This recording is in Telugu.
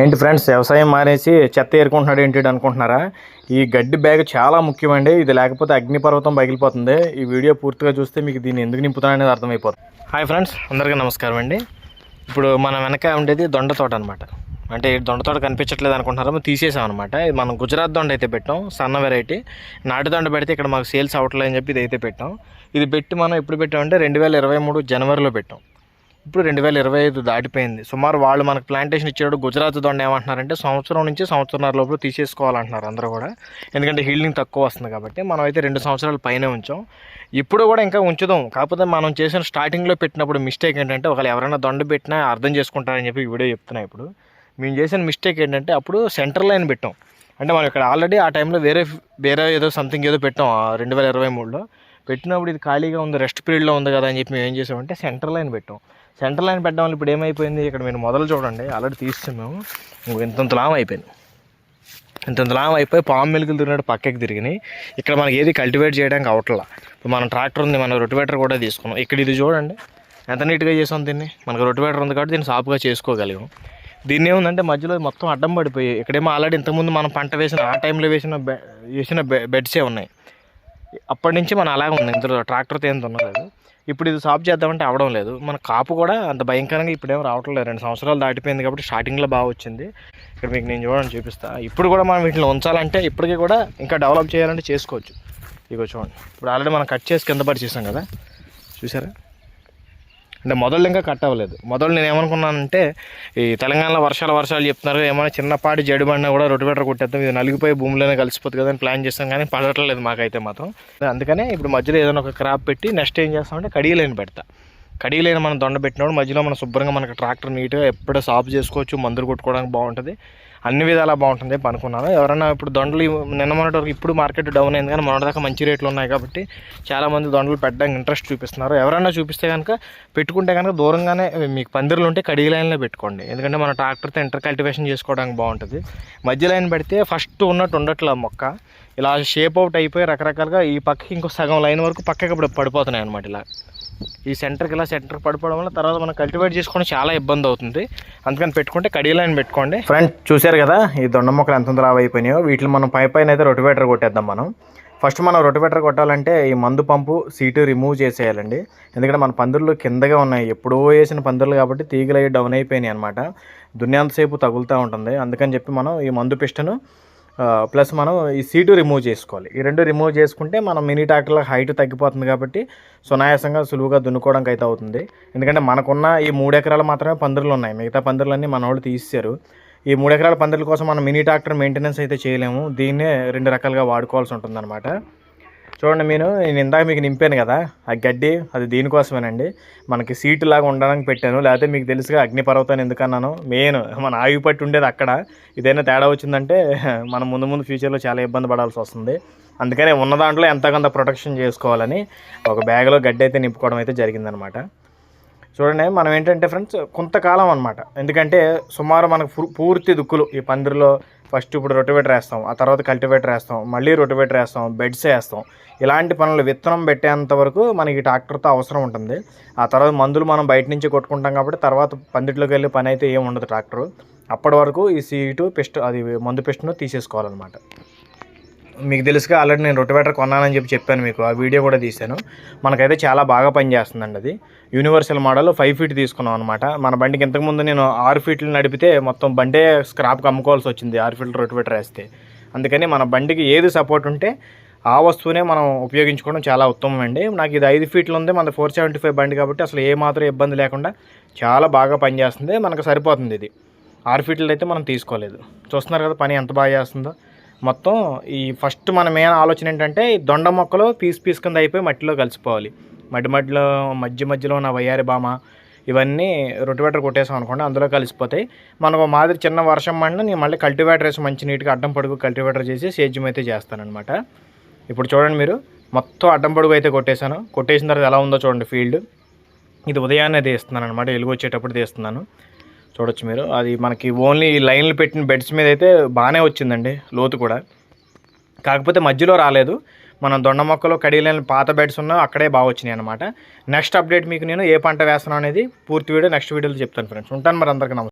ఏంటి ఫ్రెండ్స్ వ్యవసాయం మానేసి చెత్త ఏరుకుంటున్నాడు ఏంటి అనుకుంటున్నారా? ఈ గడ్డి బ్యాగ్ చాలా ముఖ్యమండి. ఇది లేకపోతే అగ్నిపర్వతం పగిలిపోతుంది. ఈ వీడియో పూర్తిగా చూస్తే మీకు దీన్ని ఎందుకు నింపుతాను అనేది అర్థమైపోతుంది. హాయ్ ఫ్రెండ్స్ అందరికీ నమస్కారం అండి. ఇప్పుడు మన వెనక ఉండేది దొండ తోట అనమాట అంటే ఈ దొండ తోట కనిపించట్లేదు అనుకుంటున్నారా తీసేసాం అనమాట ఇది మనం గుజరాత్ దొండ అయితే పెట్టాం సన్న వెరైటీ. నాటు దొండ పెడితే ఇక్కడ మాకు సేల్స్ అవ్వట్లేదు అని చెప్పి ఇది అయితే పెట్టాం. ఇది పెట్టి మనం ఎప్పుడు పెట్టామంటే రెండు వేల ఇరవై మూడు జనవరిలో పెట్టాం. ఇప్పుడు రెండు వేల ఇరవై ఐదు దాటిపోయింది. సుమారు వాళ్ళు మనకు ప్లాంటేషన్ ఇచ్చేటప్పుడు గుజరాత్ దొండ ఏమంటున్నారంటే సంవత్సరం నుంచి సంవత్సరంన్నర లోపల తీసేసుకోవాలంటున్నారు అందరూ కూడా. ఎందుకంటే హీల్డింగ్ తక్కువ వస్తుంది కాబట్టి మనం అయితే రెండు సంవత్సరాల పైనే ఉంచాం. ఇప్పుడు కూడా ఇంకా ఉంచుదాం. కాకపోతే మనం చేసిన స్టార్టింగ్లో పెట్టినప్పుడు మిస్టేక్ ఏంటంటే ఒకవేళ ఎవరైనా దొండ పెట్టినా అర్థం చేసుకుంటారని చెప్పి వీడియో చెప్తున్నా ఇప్పుడు. మేము చేసిన మిస్టేక్ ఏంటంటే అప్పుడు సెంటర్ లైన్ పెట్టాం. అంటే మనం ఇక్కడ ఆల్రెడీ ఆ టైంలో వేరే వేరే ఏదో సంథింగ్ ఏదో పెట్టాం రెండు వేల ఇరవై మూడులో. పెట్టినప్పుడు ఇది ఖాళీగా ఉంది రెస్ట్ పీరియడ్లో ఉంది కదా అని చెప్పి మేము ఏం చేసామంటే సెంటర్ లైన్ పెట్టాం. సెంటర్ లైన్ పెట్టడం వల్ల ఇప్పుడు ఏమైపోయింది? ఇక్కడ మీరు మొదలు చూడండి ఆల్రెడీ తీస్తున్నాము ఇంకో ఇంతంత లాభం అయిపోయింది. ఇంతంత లాభం అయిపోయి పాము మెలుగులు తిరిగినట్టు పక్కకి తిరిగినాయి. ఇక్కడ మనకి ఏది కల్టివేట్ చేయడానికి అవట్లా. ఇప్పుడు మన ట్రాక్టర్ ఉంది మన రొటివేటర్ కూడా తీసుకున్నాం. ఇక్కడ ఇది చూడండి ఎంత నీట్గా చేసాం దీన్ని? మనకు రొటివేటర్ ఉంది కాబట్టి దీన్ని సాఫ్గా చేసుకోగలిగాం. దీన్ని ఏముందంటే మధ్యలో మొత్తం అడ్డం పడిపోయి ఇక్కడేమో ఆల్రెడీ ఇంతకుముందు మనం పంట వేసిన ఆ టైంలో వేసిన బె వేసిన బె బెడ్సే ఉన్నాయి. అప్పటి నుంచి మనం అలాగే ఉంది. ఇందులో ట్రాక్టర్తో ఏం దున్నలేదు ఇప్పుడు ఇది సాప్ చేద్దామంటే అవడం లేదు. మన కాపు కూడా అంత భయంకరంగా ఇప్పుడేం రావటం లేదు. రెండు సంవత్సరాలు దాటిపోయింది కాబట్టి స్టార్టింగ్లో బాగా వచ్చింది. ఇక్కడ మీకు నేను చూడండి చూపిస్తాను ఇప్పుడు కూడా మనం వీటిని ఉంచాలంటే ఇప్పటికీ కూడా ఇంకా డెవలప్ చేయాలంటే చేసుకోవచ్చు. ఇగో చూడండి. ఇప్పుడు ఆల్రెడీ మనం కట్ చేసి కింద పడి చేసాం కదా. చూసారా? అంటే మొదలు ఇంకా కట్ అవ్వలేదు. మొదలు నేను ఏమనుకున్నానంటే ఈ తెలంగాణలో వర్షాలు వర్షాలు చెప్తున్నారు ఏమైనా చిన్నపాటి జడిబండ కూడా రొటివేటర్ కొట్టేద్దాం ఇది నలిగిపోయి భూమిలోనే కలిసిపోతుంది కదా అని ప్లాన్ చేస్తాం కానీ పడట్లేదు మాకైతే మాత్రం. అందుకనే ఇప్పుడు మధ్యలో ఏదైనా ఒక క్రాప్ పెట్టి నెక్స్ట్ ఏం చేస్తామంటే కడియలేని పెడతా. కడియలేని మనం దొండ పెట్టినప్పుడు మధ్యలో మనం శుభ్రంగా మనకి ట్రాక్టర్ నీట్గా ఎప్పుడో సాఫ్ చేసుకోవచ్చు మందులు కొట్టుకోవడానికి బాగుంటుంది. అన్ని విధాలా బాగుంటుంది చెప్పి అనుకున్నాను ఎవరైనా ఇప్పుడు దొండలు నిన్న మొన్నటి వరకు ఇప్పుడు మార్కెట్ డౌన్ అయింది కానీ మొన్నటిదాకా మంచి రేట్లు ఉన్నాయి కాబట్టి చాలామంది దొండలు పెట్టడానికి ఇంట్రెస్ట్ చూపిస్తున్నారు. ఎవరైనా చూపిస్తే కనుక పెట్టుకుంటే కనుక దూరంగానే మీకు పందిర్లు ఉంటే కడిగి లైన్లో పెట్టుకోండి. ఎందుకంటే మన ట్రాక్టర్తో ఇంటర్ కల్టివేషన్ చేసుకోవడానికి బాగుంటుంది. మధ్య లైన్ పెడితే ఫస్ట్ ఉన్నట్టు ఉండట్లే మొక్క. ఇలా షేప్ అవుట్ అయిపోయి రకరకాలుగా ఈ పక్కకి ఇంకో సగం లైన్ వరకు పక్కకి ఇప్పుడు పడిపోతున్నాయి అనమాట ఇలా. ఈ సెంటర్కి ఇలా సెంటర్ పడిపోవడం వల్ల తర్వాత మనం కల్టివేట్ చేసుకోవడం చాలా ఇబ్బంది అవుతుంది. అందుకని పెట్టుకుంటే కడిగి లైన్ పెట్టుకోండి. ఫ్రెండ్ చూశారు కదా ఈ దొండ మొక్కలు ఎంత రావు అయిపోయినాయో? వీటిని మనం పై పైన అయితే రొటివేటర్ కొట్టేద్దాం మనం. ఫస్ట్ మనం రొటివేటర్ కొట్టాలంటే ఈ మందు పంపు సీటు రిమూవ్ చేసేయాలండి. ఎందుకంటే మన పందిర్లు కిందగా ఉన్నాయి. ఎప్పుడో వేసిన పందిర్లు కాబట్టి తీగలు అవి డౌన్ అయిపోయినాయి అనమాట దున్యాంతసేపు తగులుతూ ఉంటుంది. అందుకని చెప్పి మనం ఈ మందు పిస్టను ప్లస్ మనం ఈ సీటు రిమూవ్ చేసుకోవాలి. ఈ రెండు రిమూవ్ చేసుకుంటే మనం మినీ ట్రాక్టర్ల హైట్ తగ్గిపోతుంది కాబట్టి సునాయాసంగా సులువుగా దున్నుకోవడానికి అయితే అవుతుంది. ఎందుకంటే మనకున్న ఈ మూడు ఎకరాలు మాత్రమే పందిర్లు ఉన్నాయి. మిగతా పందిర్లన్నీ మన వాళ్ళు తీసేశారు. ఈ మూడు ఎకరాల పందిర్ల కోసం మనం మినీ ట్రాక్టర్ మెయింటెనెన్స్ అయితే చేయలేము. దీన్నే రెండు రకాలుగా వాడుకోవాల్సి ఉంటుంది చూడండి నేను నేను ఇందాక మీకు నింపాను కదా ఆ గడ్డి అది దీనికోసమేనండి. మనకి సీటు లాగా ఉండడానికి పెట్టాను లేకపోతే మీకు తెలుసుగా అగ్నిపర్వతాన్ని ఎందుకన్నాను. మెయిన్ మన ఆయువు పట్టి ఉండేది అక్కడ. ఇదైనా తేడా వచ్చిందంటే మనం ముందు ముందు ఫ్యూచర్లో చాలా ఇబ్బంది పడాల్సి వస్తుంది. అందుకనే ఉన్న దాంట్లో ఎంతకంత ప్రొటెక్షన్ చేసుకోవాలని ఒక బ్యాగ్లో గడ్డి అయితే నింపుకోవడం అయితే జరిగిందనమాట. చూడండి మనం ఏంటంటే ఫ్రెండ్స్ కొంతకాలం అనమాట ఎందుకంటే సుమారు మనకు పూర్తి దుక్కులు. ఈ పందిరిలో ఫస్ట్ ఇప్పుడు రొటివేటర్ వేస్తాం ఆ తర్వాత కల్టివేటర్ వేస్తాం మళ్ళీ రొటివేటర్ వేస్తాం బెడ్స్ వేస్తాం. ఇలాంటి పనులు విత్తనం పెట్టేంత వరకు మనకి ట్రాక్టర్తో అవసరం ఉంటుంది. ఆ తర్వాత మందులు మనం బయట నుంచి కొట్టుకుంటాం కాబట్టి తర్వాత పందిట్లోకి వెళ్ళి పని అయితే ఏం ఉండదు ట్రాక్టర్. అప్పటి వరకు ఈ సీటు పెస్ట్ అది మందు పెస్ట్ను తీసేసుకోవాలన్నమాట. మీకు తెలుసుగా ఆల్రెడీ నేను రొటివేటర్ కొన్నానని చెప్పి చెప్పాను మీకు. ఆ వీడియో కూడా తీశాను. మనకైతే చాలా బాగా పనిచేస్తుందండి అది. యూనివర్సల్ మోడల్ ఫైవ్ ఫీట్ తీసుకున్నాం అనమాట మన బండికి ఇంతకుముందు నేను ఆరు ఫీట్లు నడిపితే మొత్తం బండే స్క్రాప్కి అమ్ముకోవాల్సి వచ్చింది ఆరు ఫీట్లు రొటివేటర్ వేస్తే. అందుకని మన బండికి ఏది సపోర్ట్ ఉంటే ఆ వస్తువునే మనం ఉపయోగించుకోవడం చాలా ఉత్తమం అండి. నాకు ఇది ఐదు ఫీట్లు ఉంది మన ఫోర్ సెవెంటీ ఫైవ్ బండి కాబట్టి అసలు ఏమాత్రం ఇబ్బంది లేకుండా చాలా బాగా పనిచేస్తుంది. మనకు సరిపోతుంది ఇది. ఆరు ఫీట్లు అయితే మనం తీసుకోలేదు. చూస్తున్నారు కదా పని ఎంత బాగా చేస్తుందో. మొత్తం ఈ ఫస్ట్ మన మెయిన్ ఆలోచన ఏంటంటే ఈ దొండ మొక్కలు పీస్ పీస్ కింద అయిపోయి మట్టిలో కలిసిపోవాలి. మట్టి మట్టిలో మధ్య మధ్యలో ఉన్న వయ్యారి బామ ఇవన్నీ రొటివేటర్ కొట్టేసాం అనుకోండి అందులో కలిసిపోతాయి. మనకు మాదిరి చిన్న వర్షం పడినా నేను మళ్ళీ కల్టివేటర్ వేసి మంచి నీట్గా అడ్డం పొడుగు కల్టివేటర్ చేసి సేద్యం అయితే చేస్తానమాట ఇప్పుడు చూడండి మీరు మొత్తం అడ్డం పొడుగు అయితే కొట్టేశాను. కొట్టేసిన తర్వాత ఎలా ఉందో చూడండి ఫీల్డ్. ఇది ఉదయాన్నే తీస్తున్నాను అనమాట ఎలుగు వచ్చేటప్పుడు తీస్తున్నాను. చూడొచ్చు మీరు. అది మనకి ఓన్లీ లైన్లు పెట్టిన బెడ్స్ మీద అయితే బాగానే వచ్చిందండి లోతు కూడా. కాకపోతే మధ్యలో రాలేదు. మనం దొండ మొక్కలు కడిగిలేని పాత బెడ్స్ ఉన్నా అక్కడే బాగా వచ్చినాయి అనమాట నెక్స్ట్ అప్డేట్ మీకు నేను ఏ పంట వేస్తున్నాను అనేది పూర్తి వీడియో నెక్స్ట్ వీడియోలో చెప్తాను ఫ్రెండ్స్ ఉంటాను మరి అందరికీ నమస్తే.